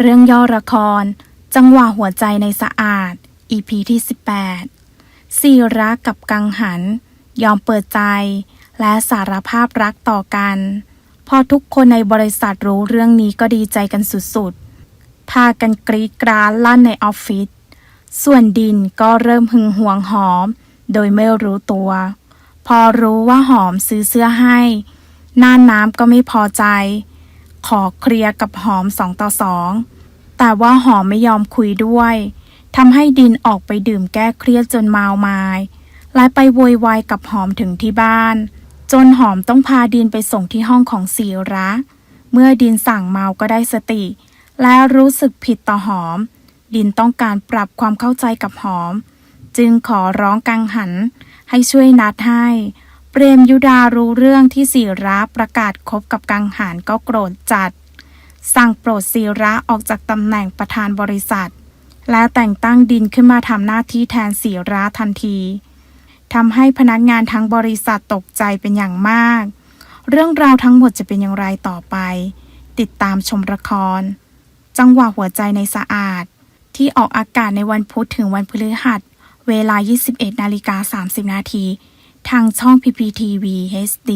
เรื่องย่อละคร จังหวะหัวใจในสะอาด EP ที่ 18ซีรักกับกังหัน ยอมเปิดใจ และสารภาพรักต่อกัน พอทุกคนในบริษัทรู้เรื่องนี้ก็ดีใจกันสุดๆพากันกรีดกราดลั่นในออฟฟิศส่วนดินก็เริ่มหึงหวงหอม โดยไม่รู้ตัว พอรู้ว่าหอมซื้อเสื้อให้น่านน้ำก็ไม่พอใจ ขอเคลียร์กับหอมสองต่อสองแต่ว่าหอมไม่ยอมคุยด้วยทำให้ดินออกไปดื่มแก้เครียดจนเมาไมายและไปโวยวายกับหอมถึงที่บ้าน จนหอมต้องพาดินไปส่งที่ห้องของสีระ เมื่อดินสั่งเมาก็ได้สติ และรู้สึกผิดต่อหอม ดินต้องการปรับความเข้าใจกับหอม จึงขอร้องกังหันให้ช่วยนัดให้ เปรมยุดารู้เรื่องที่สีระประกาศคบกับกังหันก็โกรธจัด สั่งโปรดสีระออกจากตำแหน่งประธานบริษัท และแต่งตั้งดินขึ้นมาทำหน้าที่แทนสีระทันทีทำให้พนักงานทั้งบริษัทตกใจเป็นอย่างมาก เรื่องราวทั้งหมดจะเป็นอย่างไรต่อไป ติดตามชมละคร จังหวะหัวใจในสะอาด ที่ออกอากาศในวันพุธถึงวันพฤหัส เวลา 21 นาฬิกา 30 นาที ทางช่อง PPTV HD